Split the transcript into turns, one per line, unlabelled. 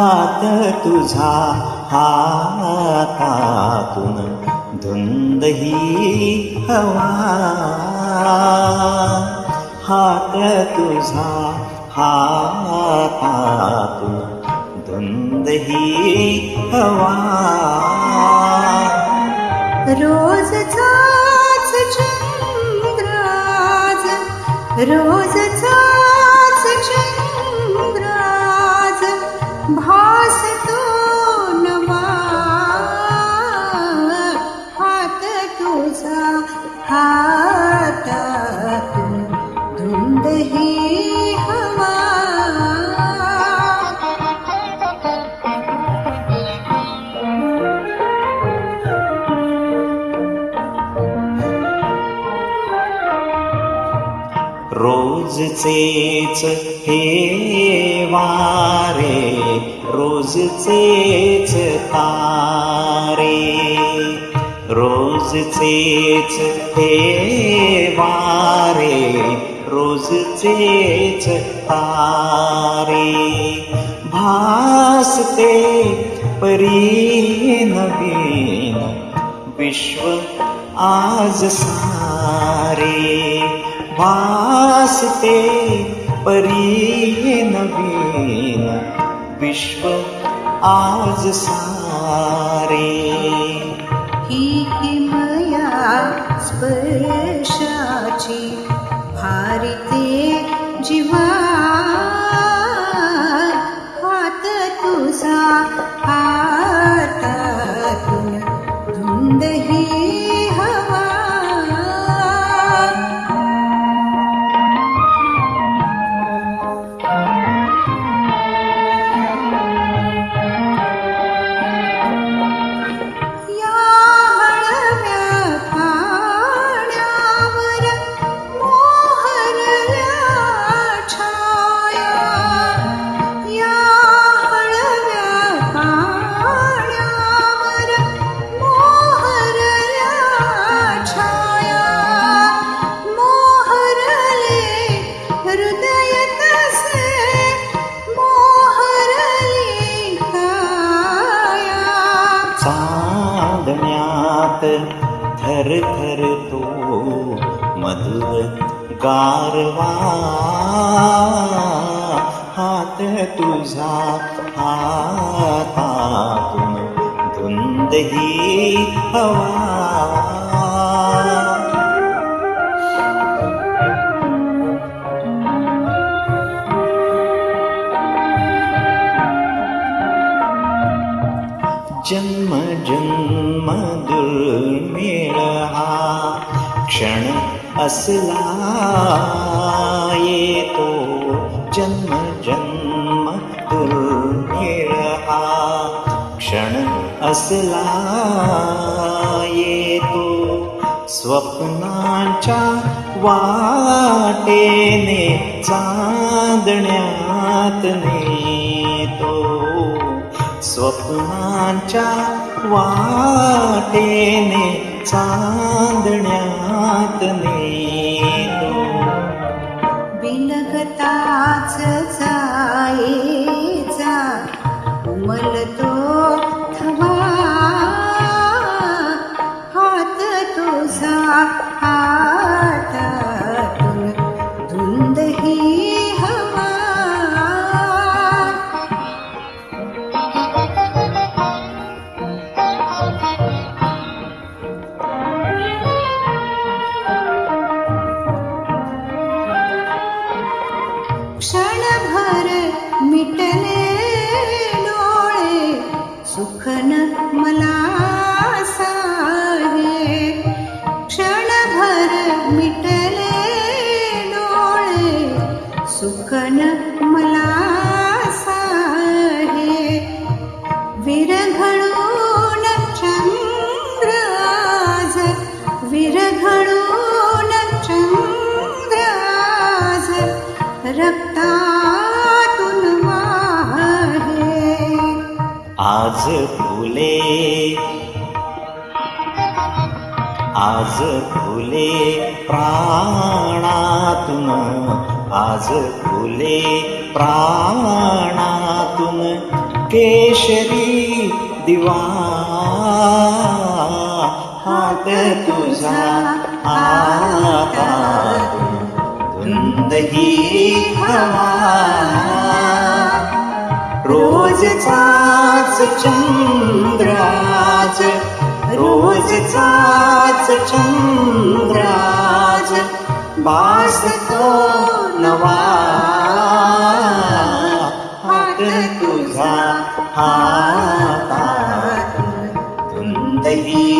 हात तुझा हातातून. धुंद ही हवा. हात तुझा हातातून. धुंद ही
हवा रोजचाच चंद्राज रोजचा तुझा हातातून धुंद ही हवा
रोजचेच हे वारे रोजचेच तारे रोजचेच हे वारे रोजचेच तारे। भासते परी नवीन विश्व आज सारे। भासते परी नवीन विश्व आज सारे 他 थर थर तो मधुर गारवा। हात तुझा हातातून धुंदही हवा जन्म जन्म दुर्मिळ हा क्षण असला येतो जन्म जन्म दुर्मिळ क्षण असला येतो स्वप्नाच्या वाटेने चांदण्यात नेतो स्वप्नांच्या वाटेने चांदण्यात नेतो.
बिलगताच जायचा मिटले डोळे सुखन मला क्षणभर मिटले
आज फुले. आज फुले प्राणातून आज फुले प्राणातून केशरी दिवा. हात तुझा हातात धुंदही हवा. रोजचा चंद्राज रोजचाच चंद्राज भासतो नवा. तुझा हातात तुंदही